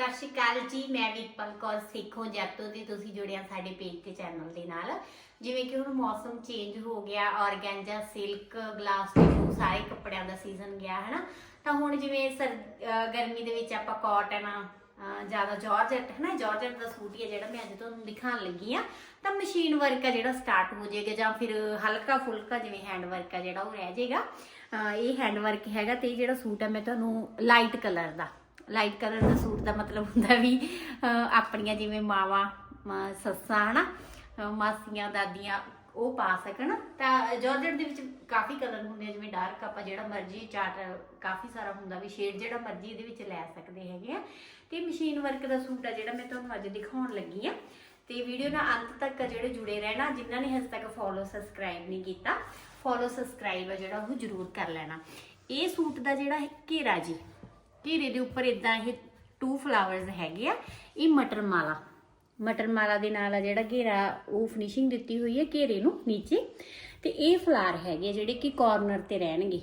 ਸਤਿ ਸ਼੍ਰੀ ਅਕਾਲ ਜੀ, ਮੈਂ ਵੀਰਪਲ ਕੌਰ ਸਿੱਖੋ ਜੱਤੋ ਤੇ ਤੁਸੀਂ ਜੁੜਿਆ ਸਾਡੇ ਪੇਜ ਤੇ ਚੈਨਲ ਦੇ ਨਾਲ। ਜਿਵੇਂ ਕਿ ਹੁਣ ਮੌਸਮ ਚੇਂਜ ਹੋ ਗਿਆ ਔਰਗੈਂਜਾ ਸਿਲਕ ਗਲਾਸ ਟਿਸ਼ੂ ਸਾਰੇ ਕੱਪੜਿਆਂ ਦਾ ਸੀਜ਼ਨ ਗਿਆ ਹੈ ਨਾ ਤਾਂ ਹੁਣ ਜਿਵੇਂ ਸਰ ਗਰਮੀ ਦੇ ਵਿੱਚ ਆਪਾਂ ਕਾਟਨ ਜ਼ਿਆਦਾ ਜਾਰਜਟ ਹੈ ਨਾ ਜਾਰਜਟ ਦਾ ਸੂਟ ਹੀ ਹੈ ਜਿਹੜਾ ਮੈਂ ਅੱਜ ਤੁਹਾਨੂੰ ਦਿਖਾਉਣ ਲੱਗੀ ਆ। ਤਾਂ ਮਸ਼ੀਨ ਵਰਕ ਆ ਜਿਹੜਾ ਸਟਾਰਟ ਹੋ ਜਾਏਗਾ ਜਾਂ ਫਿਰ ਹਲਕਾ ਫੁਲਕਾ ਜਿਵੇਂ ਹੈਂਡ ਵਰਕ ਆ ਜਿਹੜਾ ਉਹ ਰਹਿ ਜਾਏਗਾ। ਇਹ ਹੈਂਡ ਵਰਕ ਹੈਗਾ ਤੇ ਇਹ ਜਿਹੜਾ ਸੂਟ ਹੈ ਮੈਂ ਤੁਹਾਨੂੰ ਲਾਈਟ ਕਲਰ ਦਾ। ਲਾਈਟ ਕਲਰ ਦਾ ਸੂਟ ਦਾ ਮਤਲਬ ਹੁੰਦਾ ਵੀ ਆਪਣੀਆਂ ਜਿਵੇਂ ਮਾਵਾਂ ਮਾਂ ਸੱਸਾਂ, ਹਨਾ, ਅਹ, ਮਾਸੀਆਂ, ਦਾਦੀਆਂ, ਉਹ ਪਾ ਸਕਣ। ਤਾਂ ਜਾਰਜਟ ਦੇ ਵਿੱਚ ਕਾਫੀ ਕਲਰ ਹੁੰਦੇ ਆ, ਜਿਵੇਂ ਡਾਰਕ ਆਪਾਂ ਜਿਹੜਾ ਮਰਜ਼ੀ ਚਾਰਟ, ਕਾਫੀ ਸਾਰਾ ਹੁੰਦਾ ਵੀ ਸ਼ੇਡ ਜਿਹੜਾ ਮਰਜ਼ੀ ਇਹਦੇ ਵਿੱਚ ਲੈ ਸਕਦੇ ਹੈਗੇ ਆ। ਤੇ ਮਸ਼ੀਨ ਵਰਕ ਦਾ ਸੂਟ ਆ ਜਿਹੜਾ ਮੈਂ ਤੁਹਾਨੂੰ ਅੱਜ ਦਿਖਾਉਣ ਲੱਗੀ ਆ। ਤੇ ਵੀਡੀਓ ਨਾਲ ਅੰਤ ਤੱਕ ਜਿਹੜੇ ਜੁੜੇ ਰਹਿਣਾ, ਜਿਨ੍ਹਾਂ ਨੇ ਹਜੇ ਤੱਕ ਫੋਲੋ ਸਬਸਕ੍ਰਾਈਬ ਨਹੀਂ ਕੀਤਾ ਫੋਲੋ ਸਬਸਕ੍ਰਾਈਬ ਆ ਜਿਹੜਾ ਉਹ ਜ਼ਰੂਰ ਕਰ ਲੈਣਾ। ਇਹ ਸੂਟ ਦਾ ਜਿਹੜਾ ਹੈ ਘੇਰਾ ਜੀ। ਘੇਰੇ ਦੇ ਉੱਪਰ ਇਦਾਂ ਇਹ ਟੂ ਫਲਾਵਰਸ ਹੈਗੇ ਆ, ਇਹ ਮਟਰ ਮਾਲਾ। ਮਟਰ ਮਾਲਾ ਦੇ ਨਾਲ ਆ ਜਿਹੜਾ ਘੇਰਾ, ਉਹ ਫਿਨਿਸ਼ਿੰਗ ਦਿੱਤੀ ਹੋਈ ਹੈ ਘੇਰੇ ਨੂੰ ਨੀਚੇ। ਤੇ ਇਹ ਫਲਾਰ ਹੈਗੇ ਆ ਜਿਹੜੇ ਕਿ ਕਾਰਨਰ ਤੇ ਰਹਿਣਗੇ।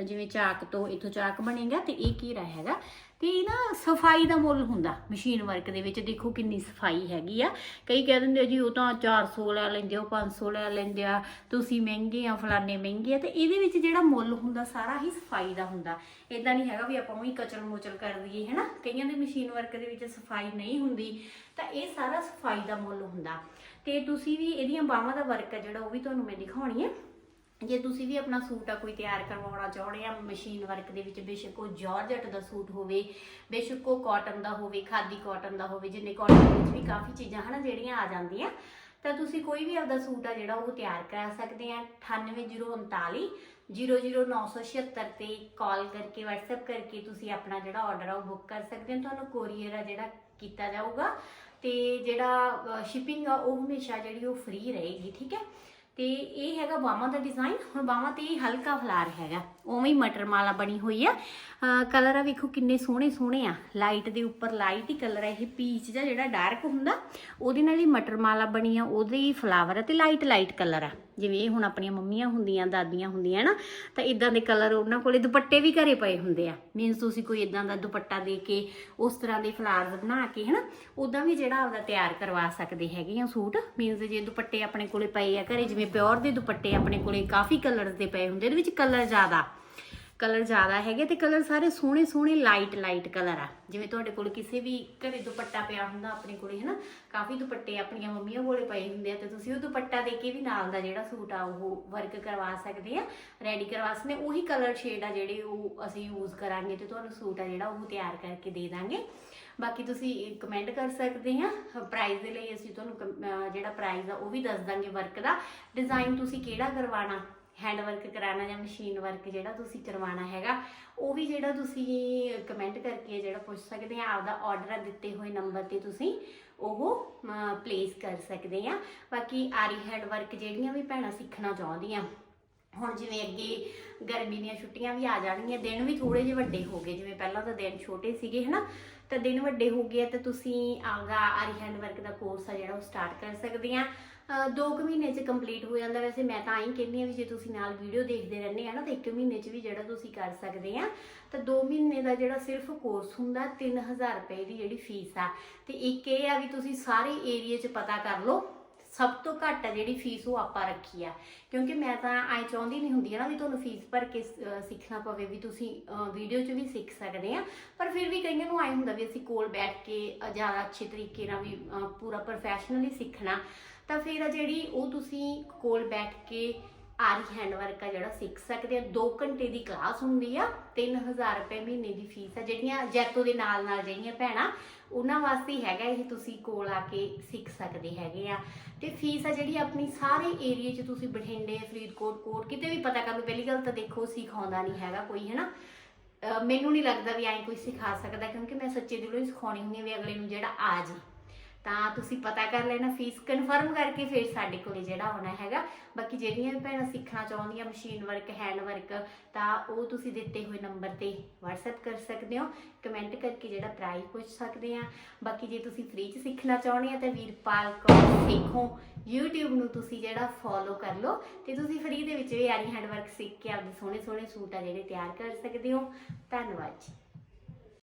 ਜਿਵੇਂ ਚਾਕ ਤੋਂ ਇਥੋਂ ਚਾਕ ਬਣੇਗਾ ਤੇ ਇਹ ਘੇਰਾ ਹੈਗਾ ਤੇ ਇਹ ਨਾ ਸਫ਼ਾਈ ਦਾ ਮੁੱਲ ਹੁੰਦਾ, ਮਸ਼ੀਨ ਵਰਕ ਦੇ ਵਿੱਚ ਦੇਖੋ ਕਿੰਨੀ ਸਫ਼ਾਈ ਹੈਗੀ ਆ। ਕਈ ਕਹਿ ਦਿੰਦੇ ਆ ਜੀ ਉਹ ਤਾਂ 400 ਲੈ ਲੈਂਦੇ ਆ, ਉਹ 500 ਲੈ ਲੈਂਦੇ ਆ, ਤੁਸੀਂ ਮਹਿੰਗੇ ਆ, ਫਲਾਣੇ ਮਹਿੰਗੇ ਆ, ਤੇ ਇਹਦੇ ਵਿੱਚ ਜਿਹੜਾ ਮੁੱਲ ਹੁੰਦਾ ਸਾਰਾ ਹੀ ਸਫ਼ਾਈ ਦਾ ਹੁੰਦਾ। ਇਦਾਂ ਨਹੀਂ ਹੈਗਾ ਵੀ ਆਪਾਂ ਉਹੀ ਕਚਲ ਮੋਚਲ ਕਰ ਦਈਏ, ਹੈਨਾ? ਕਈਆਂ ਦੇ ਮਸ਼ੀਨ ਵਰਕ ਦੇ ਵਿੱਚ ਸਫ਼ਾਈ ਨਹੀਂ ਹੁੰਦੀ, ਤਾਂ ਇਹ ਸਾਰਾ ਸਫ਼ਾਈ ਦਾ ਮੁੱਲ ਹੁੰਦਾ। ਤੇ ਤੁਸੀਂ ਵੀ ਇਹਦੀਆਂ ਬਾਹਾਂ ਦਾ ਵਰਕ ਹੈ ਜਿਹੜਾ ਉਹ ਵੀ ਤੁਹਾਨੂੰ ਮੈਂ ਦਿਖਾਉਣੀ ਹੈ ਜੇ ਤੁਸੀਂ ਵੀ ਆਪਣਾ ਸੂਟ ਆ ਕੋਈ ਤਿਆਰ ਕਰਵਾਉਣਾ ਚਾਹੁੰਦੇ ਆ, ਮਸ਼ੀਨ ਵਰਕ ਦੇ ਵਿੱਚ ਬੇਸ਼ੱਕ ਉਹ ਜਾਰਜਟ ਦਾ ਸੂਟ ਹੋਵੇ, ਬੇਸ਼ੱਕ ਉਹ ਕਾਟਨ ਦਾ ਹੋਵੇ, ਖਾਦੀ ਕਾਟਨ ਦਾ ਹੋਵੇ, ਜਿੰਨੇ ਕਾਟਨ ਦੇ ਵਿੱਚ ਵੀ ਕਾਫੀ ਚੀਜ਼ਾਂ ਹਨਾ ਜਿਹੜੀਆਂ ਆ ਜਾਂਦੀਆਂ, ਤਾਂ ਤੁਸੀਂ ਕੋਈ ਵੀ ਆਪਦਾ ਸੂਟ ਆ ਜਿਹੜਾ ਉਹ ਤਿਆਰ ਕਰਾ ਸਕਦੇ ਆ। 98039 00976 ਤੇ ਕਾਲ ਕਰਕੇ, WhatsApp ਕਰਕੇ ਤੁਸੀਂ ਆਪਣਾ ਜਿਹੜਾ ਆਰਡਰ ਆ ਉਹ ਬੁੱਕ ਕਰ ਸਕਦੇ ਹੋ ਤੁਹਾਨੂੰ ਕੋਰੀਅਰ ਆ ਜਿਹੜਾ ਕੀਤਾ ਜਾਊਗਾ ਤੇ ਜਿਹੜਾ ਸ਼ਿਪਿੰਗ ਆ ਉਹ ਹਮੇਸ਼ਾ ਜਿਹੜੀ ਉਹ ਫ੍ਰੀ ਰਹੇਗੀ, ਠੀਕ ਹੈ? ਤੇ ਇਹ ਹੈਗਾ ਬਾਹਾਂ ਦਾ ਡਿਜ਼ਾਈਨ ਹੁਣ ਬਾਹਾਂ ਤੇ ਇਹ ਹਲਕਾ ਫਲਾਰ ਹੈਗਾ। ਉਵੇਂ ਹੀ ਮਟਰ ਮਾਲਾ ਬਣੀ ਹੋਈ ਆ। ਕਲਰ ਆ ਵੇਖੋ ਕਿੰਨੇ ਸੋਹਣੇ ਸੋਹਣੇ ਆ। ਲਾਈਟ ਦੇ ਉੱਪਰ ਲਾਈਟ ਹੀ ਕਲਰ ਹੈ ਇਹ ਪੀਚ ਦਾ ਜਿਹੜਾ ਡਾਰਕ ਹੁੰਦਾ। ਉਹਦੇ ਨਾਲ ਹੀ ਮਟਰ ਮਾਲਾ ਬਣੀ ਆ, ਉਹਦੇ ਹੀ ਫਲਾਵਰ ਆ ਤੇ ਲਾਈਟ ਲਾਈਟ ਕਲਰ ਆ। ਜਿਵੇਂ ਇਹ ਹੁਣ ਆਪਣੀਆਂ ਮੰਮੀਆਂ ਹੁੰਦੀਆਂ, ਦਾਦੀਆਂ ਹੁੰਦੀਆਂ ਨਾ ਤਾਂ ਇਦਾਂ ਦੇ ਕਲਰ ਉਹਨਾਂ ਕੋਲੇ ਦੁਪੱਟੇ ਵੀ ਘਰੇ ਪਏ ਹੁੰਦੇ ਆ। ਮੀਨਸ ਤੁਸੀਂ ਕੋਈ ਇਦਾਂ ਦਾ ਦੁਪੱਟਾ ਦੇ ਕੇ, ਉਸ ਤਰ੍ਹਾਂ ਦੇ ਫਲਾਵਰਸ ਬਣਾ ਕੇ, ਹਨਾ? ਉਦਾਂ ਵੀ ਜਿਹੜਾ ਆਪਦਾ ਤਿਆਰ ਕਰਵਾ ਸਕਦੇ ਹੈਗੇ ਆ ਸੂਟ। ਮੀਨਸ ਜੇ ਦੁਪੱਟੇ ਆਪਣੇ ਕੋਲੇ ਪਏ ਆ, ਘਰੇ ਜਿਵੇਂ ਪਿਓਰ ਦੇ ਦੁਪੱਟੇ ਆਪਣੇ ਕੋਲੇ ਕਾਫੀ ਕਲਰਸ ਦੇ ਪਏ ਹੁੰਦੇ ਇਹਦੇ ਵਿੱਚ ਕਲਰ ਜ਼ਿਆਦਾ। ਕਲਰ ਜ਼ਿਆਦਾ ਹੈਗੇ ਤੇ ਕਲਰ ਸਾਰੇ ਸੋਹਣੇ ਸੋਹਣੇ ਲਾਈਟ ਲਾਈਟ ਕਲਰ ਆ। ਜਿਵੇਂ ਤੁਹਾਡੇ ਕੋਲ ਕਿਸੇ ਵੀ ਘਰੇ ਦੁਪੱਟਾ ਪਿਆ ਹੁੰਦਾ ਆਪਣੇ ਕੋਲੇ, ਹਨਾ? ਕਾਫੀ ਦੁਪੱਟੇ ਆਪਣੀਆਂ ਮੰਮੀਆਂ ਕੋਲੇ ਪਏ ਹੁੰਦੇ ਆ ਤੇ ਤੁਸੀਂ ਉਹ ਦੁਪੱਟਾ ਦੇ ਕੇ ਵੀ ਨਾਲ ਦਾ ਜਿਹੜਾ ਸੂਟ ਆ, ਉਹ ਵਰਕ ਕਰਵਾ ਸਕਦੇ ਆ ਰੈਡੀ ਕਰਵਾ ਸਕਦੇ ਉਹੀ ਕਲਰ ਸ਼ੇਡ ਆ ਜਿਹੜੇ ਉਹ ਅਸੀਂ ਯੂਜ਼ ਕਰਾਂਗੇ ਤੇ ਤੁਹਾਨੂੰ ਸੂਟ ਆ ਜਿਹੜਾ ਉਹ ਤਿਆਰ ਕਰਕੇ ਦੇ ਦਾਂਗੇ। ਬਾਕੀ ਤੁਸੀਂ ਕਮੈਂਟ ਕਰ ਸਕਦੇ ਆ। ਪ੍ਰਾਈਸ ਦੇ ਲਈ ਅਸੀਂ ਤੁਹਾਨੂੰ ਕਮ- ਜਿਹੜਾ ਪ੍ਰਾਈਸ ਆ ਉਹ ਵੀ ਦੱਸ ਦਾਂਗੇ ਵਰਕ ਦਾ। ਡਿਜ਼ਾਈਨ ਤੁਸੀਂ ਕਿਹੜਾ ਕਰਵਾਉਣਾ? ਹੈਂਡ ਵਰਕ ਕਰਾਉਣਾ ਜਾਂ ਮਸ਼ੀਨ ਵਰਕ ਜਿਹੜਾ ਤੁਸੀਂ ਕਰਵਾਉਣਾ ਹੈਗਾ, ਉਹ ਵੀ ਜਿਹੜਾ ਤੁਸੀਂ ਕਮੈਂਟ ਕਰਕੇ ਜਿਹੜਾ ਪੁੱਛ ਸਕਦੇ ਆ, ਆਪਦਾ ਆਰਡਰ ਦਿੱਤੇ ਹੋਏ ਨੰਬਰ ਤੇ ਤੁਸੀਂ ਉਹ ਪਲੇਸ ਕਰ ਸਕਦੇ ਆ। ਬਾਕੀ ਆਰੀ ਹੈਂਡ ਵਰਕ ਜਿਹੜੀਆਂ ਵੀ ਭੈਣਾਂ ਸਿੱਖਣਾ ਚਾਹੁੰਦੀਆਂ, ਹੁਣ ਜਿਵੇਂ ਅੱਗੇ ਗਰਮੀ ਦੀਆਂ ਛੁੱਟੀਆਂ ਵੀ ਆ ਜਾਣਗੀਆਂ, ਦਿਨ ਵੀ ਥੋੜੇ ਜਿਹੇ ਵੱਡੇ ਹੋ ਗਏ, ਜਿਵੇਂ ਪਹਿਲਾਂ ਤਾਂ ਦਿਨ ਛੋਟੇ ਸੀਗੇ, ਹਨਾ? ਤਾਂ ਦਿਨ ਵੱਡੇ ਹੋ ਗਏ ਆ, ਤੇ ਤੁਸੀਂ ਆਪਦਾ ਆਰੀ ਹੈਂਡ ਵਰਕ ਦਾ ਕੋਰਸ ਆ ਜਿਹੜਾ ਉਹ ਸਟਾਰਟ ਕਰ ਸਕਦੇ ਆ। ਅਹ ਦੋ ਕੁ ਮਹੀਨੇ 'ਚ ਕੰਪਲੀਟ ਹੋ ਜਾਂਦਾ। ਵੈਸੇ ਮੈਂ ਤਾਂ ਆਈ ਕਹਿੰਦੀ ਆ ਵੀ ਜੇ ਤੁਸੀਂ ਨਾਲ ਵੀਡੀਓ ਦੇਖਦੇ ਰਹਿੰਦੇ ਆ ਨਾ, ਤਾਂ ਇੱਕ ਮਹੀਨੇ 'ਚ ਵੀ ਜਿਹੜਾ ਤੁਸੀਂ ਕਰ ਸਕਦੇ ਆ। ਤਾਂ 2 ਮਹੀਨੇ ਦਾ ਜਿਹੜਾ ਸਿਰਫ ਕੋਰਸ ਹੁੰਦਾ 3000 ਰੁਪਏ ਦੀ ਜਿਹੜੀ ਫੀਸ ਆ। ਤੇ ਇੱਕ ਇਹ ਆ ਵੀ ਤੁਸੀਂ ਸਾਰੇ ਏਰੀਆ 'ਚ ਪਤਾ ਕਰ ਲਓ ਸਭ ਤੋਂ ਘੱਟ ਆ ਜਿਹੜੀ ਫੀਸ ਉਹ ਆਪਾਂ ਰੱਖੀ ਆ। ਕਿਉਂਕਿ ਮੈਂ ਤਾਂ ਐ ਚਾਹੁੰਦੀ ਨਹੀਂ ਹੁੰਦੀ ਆ ਨਾ ਵੀ ਤੁਹਾਨੂੰ ਫੀਸ ਭਰ ਕੇ ਸਿੱਖਣਾ ਪਵੇ ਵੀ ਤੁਸੀਂ ਵੀਡੀਓ 'ਚ ਵੀ ਸਿੱਖ ਸਕਦੇ ਆ। ਪਰ ਫਿਰ ਵੀ ਕਈਆਂ ਨੂੰ ਐ ਹੁੰਦਾ ਵੀ ਅਸੀਂ ਕੋਲ ਬੈਠ ਕੇ ਜ਼ਿਆਦਾ ਅੱਛੇ ਤਰੀਕੇ ਨਾਲ ਵੀ ਪੂਰਾ ਪ੍ਰੋਫੈਸ਼ਨਲੀ ਸਿੱਖਣਾ। ਤਾਂ ਫਿਰ ਜਿਹੜੀ ਉਹ ਤੁਸੀਂ ਕੋਲ ਬੈਠ ਕੇ ਆਰੀ ਹੈਂਡ ਵਰਕ ਆ ਜਿਹੜਾ ਸਿੱਖ ਸਕਦੇ ਆ। 2 ਘੰਟੇ ਦੀ ਕਲਾਸ ਹੁੰਦੀ ਆ 3000 ਰੁਪਏ ਮਹੀਨੇ ਦੀ ਫੀਸ ਆ। ਜਿਹੜੀਆਂ ਜੈਤੋ ਦੇ ਨਾਲ ਨਾਲ ਜਿਹੜੀਆਂ ਭੈਣਾਂ, ਉਹਨਾਂ ਵਾਸਤੇ ਹੈਗਾ ਇਹ, ਤੁਸੀਂ ਕੋਲ ਆ ਕੇ ਸਿੱਖ ਸਕਦੇ ਹੈਗੇ ਆ। ਤੇ ਫੀਸ ਆ ਜਿਹੜੀ ਆਪਣੀ ਸਾਰੇ ਏਰੀਆ 'ਚ ਤੁਸੀਂ ਬਠਿੰਡੇ, ਫਰੀਦਕੋਟ, ਕੋਟ, ਕਿਤੇ ਵੀ ਪਤਾ ਕਰ ਲਓ, ਪਹਿਲੀ ਗੱਲ ਤਾਂ ਦੇਖੋ, ਸਿਖਾਉਂਦਾ ਨਹੀਂ ਹੈਗਾ ਕੋਈ, ਹੈਨਾ? ਅਹ ਮੈਨੂੰ ਨਹੀਂ ਲੱਗਦਾ ਵੀ ਐਂ ਕੋਈ ਸਿਖਾ ਸਕਦਾ, ਕਿਉਂਕਿ ਮੈਂ ਸੱਚੇ ਦਿਲੋਂ ਹੀ ਸਿਖਾਉਣੀ ਹੁੰਦੀ ਆ ਵੀ ਅਗਲੇ ਨੂੰ ਜਿਹੜਾ ਆ ਜੇ ਤਾਂ ਤੁਸੀਂ ਪਤਾ ਕਰ ਲੈਣਾ ਫੀਸ ਕਨਫਰਮ ਕਰਕੇ ਫਿਰ ਸਾਡੇ ਕੋਲੇ ਜਿਹੜਾ ਆਉਣਾ ਹੈਗਾ। ਬਾਕੀ ਜਿਹੜੀਆਂ ਵੀ ਭੈਣਾਂ ਸਿੱਖਣਾ ਚਾਹੁੰਦੀਆਂ ਮਸ਼ੀਨ ਵਰਕ ਹੈਂਡ ਵਰਕ ਤਾਂ ਉਹ ਤੁਸੀਂ ਦਿੱਤੇ ਹੋਏ ਨੰਬਰ ਤੇ WhatsApp ਕਰ ਸਕਦੇ ਹੋ। ਕਮੈਂਟ ਕਰਕੇ ਜਿਹੜਾ ਪ੍ਰਾਈਸ ਪੁੱਛ ਸਕਦੇ ਆ ਬਾਕੀ ਜੇ ਤੁਸੀਂ ਫ੍ਰੀ ਚ ਸਿੱਖਣਾ ਚਾਹੁੰਦੇ ਆ ਤਾਂ ਵੀਰਪਾਲ ਕੌਰ ਸਿੱਖੋ। YouTube ਨੂੰ ਤੁਸੀਂ ਜਿਹੜਾ ਫੋਲੋ ਕਰ ਲਓ ਤੇ ਤੁਸੀਂ ਫ੍ਰੀ ਦੇ ਵਿੱਚ ਵੀ ਆਰੀ ਹੈਂਡ ਵਰਕ ਸਿੱਖ ਕੇ ਆਪਦੇ ਸੋਹਣੇ ਸੋਹਣੇ ਸੂਟ ਆ ਜਿਹੜੇ ਤਿਆਰ ਕਰ ਸਕਦੇ ਹੋ। ਧੰਨਵਾਦ ਜੀ।